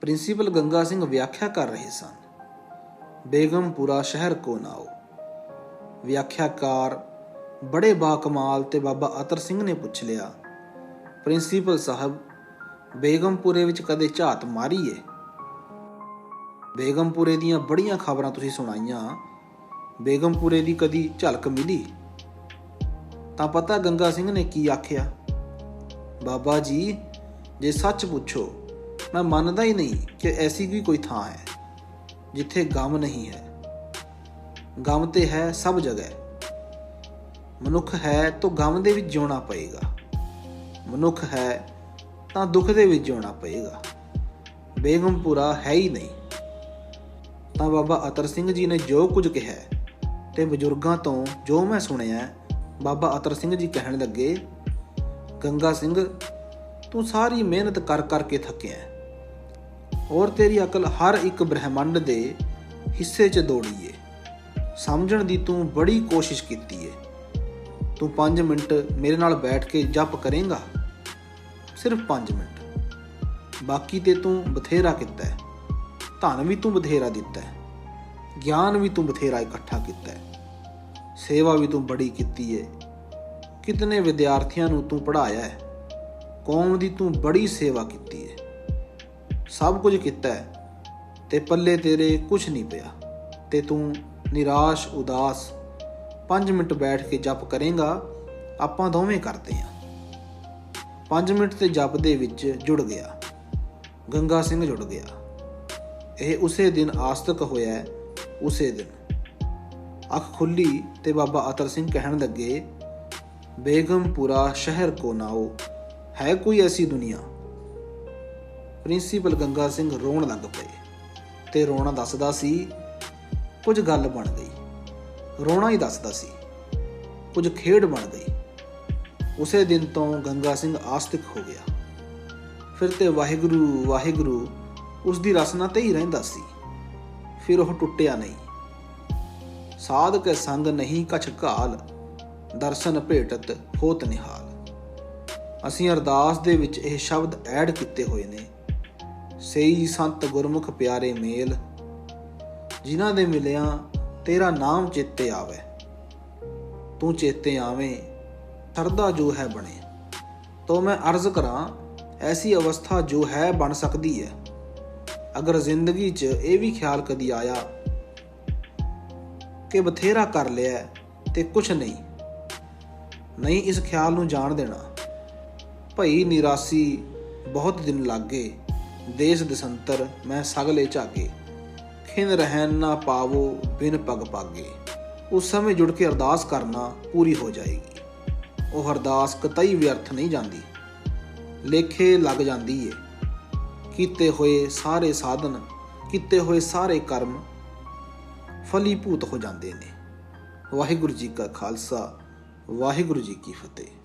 Principal Ganga Singh ਵਿਆਖਿਆ ਕਰ ਰਹੇ ਸਨ। ਬੇਗਮਪੁਰਾ ਸ਼ਹਿਰ ਕੋ ਨਾਓ ਵਿਆਖਿਆਕਾਰ ਬੜੇ ਬਾਕਮਾਲ ਤੇ ਬਾਬਾ ਅਤਰ ਸਿੰਘ ਨੇ ਪੁੱਛ ਲਿਆ, ਪ੍ਰਿੰਸੀਪਲ ਸਾਹਿਬ, ਬੇਗਮਪੁਰੇ ਵਿੱਚ ਕਦੇ ਝਾਤ ਮਾਰੀ ਏ? ਬੇਗਮਪੁਰੇ ਦੀਆਂ ਬੜੀਆਂ ਖਬਰਾਂ ਤੁਸੀਂ ਸੁਣਾਈਆਂ, ਬੇਗਮਪੁਰੇ ਦੀ ਕਦੀ ਝਲਕ ਮਿਲੀ? ਤਾਂ ਪਤਾ ਗੰਗਾ ਸਿੰਘ ਨੇ ਕੀ ਆਖਿਆ? ਬਾਬਾ ਜੀ, ਜੇ ਸੱਚ ਪੁੱਛੋ ਮੈਂ ਮੰਨਦਾ ਹੀ ਨਹੀਂ ਕਿ ਐਸੀ ਵੀ ਕੋਈ ਥਾਂ ਹੈ ਜਿੱਥੇ ਗਮ ਨਹੀਂ ਹੈ। ਗਮ ਤੇ ਹੈ ਸਭ ਜਗ੍ਹਾ। ਮਨੁੱਖ ਹੈ ਤਾਂ ਗਮ ਦੇ ਵਿੱਚ ਜਿਉਣਾ ਪਏਗਾ। ਮਨੁੱਖ ਹੈ ਤਾਂ ਦੁੱਖ ਦੇ ਵਿੱਚ ਜਿਉਣਾ ਪਏਗਾ। ਬੇਗਮਪੁਰਾ ਹੈ ਹੀ ਨਹੀਂ। ਤਾਂ ਬਾਬਾ ਅਤਰ ਸਿੰਘ ਜੀ ਨੇ ਜੋ ਕੁਝ ਕਿਹਾ ਤੇ ਬਜ਼ੁਰਗਾਂ ਤੋਂ ਜੋ ਮੈਂ ਸੁਣਿਆ, ਬਾਬਾ ਅਤਰ ਸਿੰਘ ਜੀ ਕਹਿਣ ਲੱਗੇ, ਗੰਗਾ ਸਿੰਘ, ਤੂੰ ਸਾਰੀ ਮਿਹਨਤ ਕਰ ਕਰਕੇ ਥੱਕਿਆ ਔਰ ਤੇਰੀ ਅਕਲ ਹਰ ਇੱਕ ਬ੍ਰਹਿਮੰਡ ਦੇ ਹਿੱਸੇ 'ਚ ਦੌੜੀ ਏ ਸਮਝਣ ਦੀ ਤੂੰ ਬੜੀ ਕੋਸ਼ਿਸ਼ ਕੀਤੀ ਏ। ਤੂੰ 5 ਮਿੰਟ ਮੇਰੇ ਨਾਲ ਬੈਠ ਕੇ ਜਪ ਕਰੇਂਗਾ? ਸਿਰਫ 5 ਮਿੰਟ। ਬਾਕੀ ਤੇ ਤੂੰ ਬਥੇਰਾ ਕੀਤਾ ਹੈ ਧਨ ਵੀ ਤੂੰ ਬਥੇਰਾ ਦਿੱਤਾ ਹੈ ਗਿਆਨ ਵੀ ਤੂੰ ਬਥੇਰਾ ਇਕੱਠਾ ਕੀਤਾ ਹੈ ਸੇਵਾ ਵੀ ਤੂੰ ਬੜੀ ਕੀਤੀ ਏ। ਕਿਤਨੇ ਵਿਦਿਆਰਥੀਆਂ ਨੂੰ ਤੂੰ ਪੜ੍ਹਾਇਆ ਹੈ ਕੌਮ ਦੀ ਤੂੰ ਬੜੀ ਸੇਵਾ ਕੀਤੀ ਏ। ਸਭ ਕੁਝ ਕੀਤਾ ਹੈ, ਤੇ ਪੱਲੇ ਤੇਰੇ ਕੁਝ ਨਹੀਂ ਪਿਆ। ਤੇ ਤੂੰ ਨਿਰਾਸ਼, ਉਦਾਸ 5 ਮਿੰਟ ਬੈਠ ਕੇ ਜਪ ਕਰੇਗਾ, ਆਪਾਂ ਦੋਵੇਂ ਕਰਦੇ ਹਾਂ। 5 ਮਿੰਟ ਤੇ ਜਪ ਦੇ ਵਿੱਚ ਜੁੜ ਗਿਆ। ਗੰਗਾ ਸਿੰਘ ਜੁੜ ਗਿਆ। ਇਹ ਉਸੇ ਦਿਨ ਆਸਤਕ ਹੋਇਆ ਉਸੇ ਦਿਨ। ਅੱਖ ਖੁੱਲੀ ਤੇ ਬਾਬਾ ਅਤਰ ਸਿੰਘ ਕਹਿਣ ਲੱਗੇ, ਬੇਗਮਪੁਰਾ ਸ਼ਹਿਰ ਕੋ ਨਾਓ, ਹੈ ਕੋਈ ਐਸੀ ਦੁਨੀਆ? ਪ੍ਰਿੰਸੀਪਲ ਗੰਗਾ ਸਿੰਘ ਰੋਣ ਲੱਗ ਪਏ ਤੇ ਰੋਣਾ ਦੱਸਦਾ ਸੀ, ਕੁਝ ਗੱਲ ਬਣ ਗਈ। ਰੋਣਾ ਹੀ ਦੱਸਦਾ ਸੀ, ਕੁਝ ਖੇਡ ਬਣ ਗਈ। ਉਸੇ ਦਿਨ ਤੋਂ ਗੰਗਾ ਸਿੰਘ ਆਸਤਿਕ ਹੋ ਗਿਆ। ਫਿਰ ਤੇ ਵਾਹਿਗੁਰੂ ਵਾਹਿਗੁਰੂ ਉਸ ਦੀ ਰਸਨਾ ਤੇ ਹੀ ਰਹਿੰਦਾ ਸੀ। ਫਿਰ ਉਹ ਟੁੱਟਿਆ ਨਹੀਂ। ਸਾਧ ਕੇ ਸੰਗ ਨਹੀਂ ਕਛ ਘਾਲ, ਦਰਸ਼ਨ ਭੇਟਤ ਹੋਤ ਨਿਹਾਲ। ਅਸੀਂ ਅਰਦਾਸ ਦੇ ਵਿੱਚ ਇਹ ਸ਼ਬਦ ਐਡ ਕੀਤੇ ਹੋਏ ਨੇ। ਸਈ ਸੰਤ ਗੁਰਮੁਖ ਪਿਆਰੇ ਮੇਲ, ਜਿਨ੍ਹਾਂ ਦੇ ਮਿਲਿਆਂ ਤੇਰਾ ਨਾਮ ਚੇਤੇ ਆਵੇ। ਤੂੰ ਚੇਤੇ ਆਵੇਂ ਸਰਦਾ ਜੋ ਹੈ ਬਣੇ। ਤੋ ਮੈਂ ਅਰਜ਼ ਕਰਾਂ, ਐਸੀ ਅਵਸਥਾ ਜੋ ਹੈ ਬਣ ਸਕਦੀ ਹੈ। ਅਗਰ ਜ਼ਿੰਦਗੀ 'ਚ ਇਹ ਵੀ ਖਿਆਲ ਕਦੀ ਆਇਆ ਕਿ ਬਥੇਰਾ ਕਰ ਲਿਆ ਤੇ ਕੁਝ ਨਹੀਂ ਨਹੀਂ ਇਸ ਖਿਆਲ ਨੂੰ ਜਾਣ ਦੇਣਾ। ਭਈ ਨਿਰਾਸੀ ਬਹੁਤ ਦਿਨ ਲੱਗੇ ਦੇਸ਼ ਦਸੰਤਰ ਮੈਂ ਸਗਲੇ ਝਾਗੇ ਖਿਨ ਰਹਿਣ ਨਾ ਪਾਵੋ ਬਿਨ ਪਗ ਪਾਗੇ। ਉਸ ਸਮੇਂ ਜੁੜ ਕੇ ਅਰਦਾਸ ਕਰਨਾ ਪੂਰੀ ਹੋ ਜਾਏਗੀ। ਉਹ ਅਰਦਾਸ ਕਤਈ ਵਿਅਰਥ ਨਹੀਂ ਜਾਂਦੀ। ਲੇਖੇ ਲੱਗ ਜਾਂਦੀ ਏ। ਕੀਤੇ ਹੋਏ ਸਾਰੇ ਸਾਧਨ, ਕੀਤੇ ਹੋਏ ਸਾਰੇ ਕਰਮ ਫਲੀਭੂਤ ਹੋ ਜਾਂਦੇ ਨੇ। ਵਾਹਿਗੁਰੂ ਜੀ ਕਾ ਖਾਲਸਾ, ਵਾਹਿਗੁਰੂ ਜੀ ਕੀ ਫਤਿਹ।